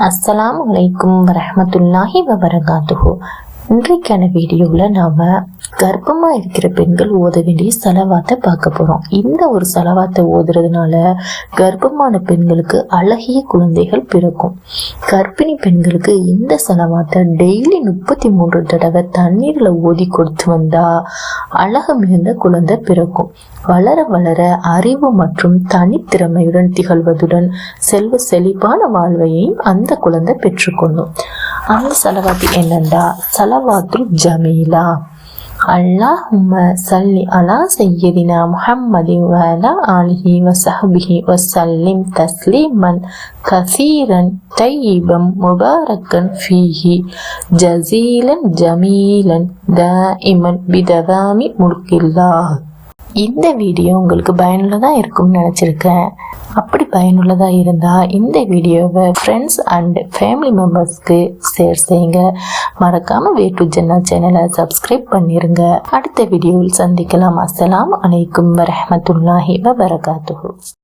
அஸ்லாம் வலைக்கும் வரமத்துல்லாஹி வபரகாத்துஹு. இன்றைக்கான வீடியோவில் நாம் கர்ப்பமாக இருக்கிற பெண்கள் ஓத வேண்டிய செலவாத்தை பார்க்க போகிறோம் இந்த ஒரு செலவாத்தை ஓதுறதுனால கர்ப்பமான பெண்களுக்கு அழகிய குழந்தைகள் பிறக்கும். கர்ப்பிணி பெண்களுக்கு இந்த செலவாத்தை டெய்லி முப்பத்தி மூன்று தடவை தண்ணீரில் ஓதி கொடுத்து வந்தால் அழகு மிகுந்த குழந்தை பிறக்கும். வளர வளர அறிவு மற்றும் தனித்திறமையுடன் திகழ்வதுடன் செல்வ செழிப்பான வாழ்வையும் அந்த குழந்தை பெற்றுக்கொள்ளும். அந்த செலவாத்து என்னண்டா? செலவாத்துல் ஜமீலா. اللهم صل على سيدنا محمد وعلى آله وصحبه وسلم تسليما كثيرا طيبا مباركا فيه جزيلا جميلا دائما بدوام ملك الله. இந்த வீடியோ உங்களுக்கு பயனுள்ளதாக இருக்கும்னு நினச்சிருக்கேன். அப்படி பயனுள்ளதாக இருந்தால் இந்த வீடியோவை ஃப்ரெண்ட்ஸ் அண்ட் ஃபேமிலி மெம்பர்ஸ்க்கு ஷேர் செய்யுங்க. மறக்காமல் வே டு ஜென்னா சேனலை சப்ஸ்கிரைப் பண்ணிருங்க. அடுத்த வீடியோவில் சந்திக்கலாம். அஸ்லாம் அலைக்கும் வரமத்துல்லாஹி வரகாத்து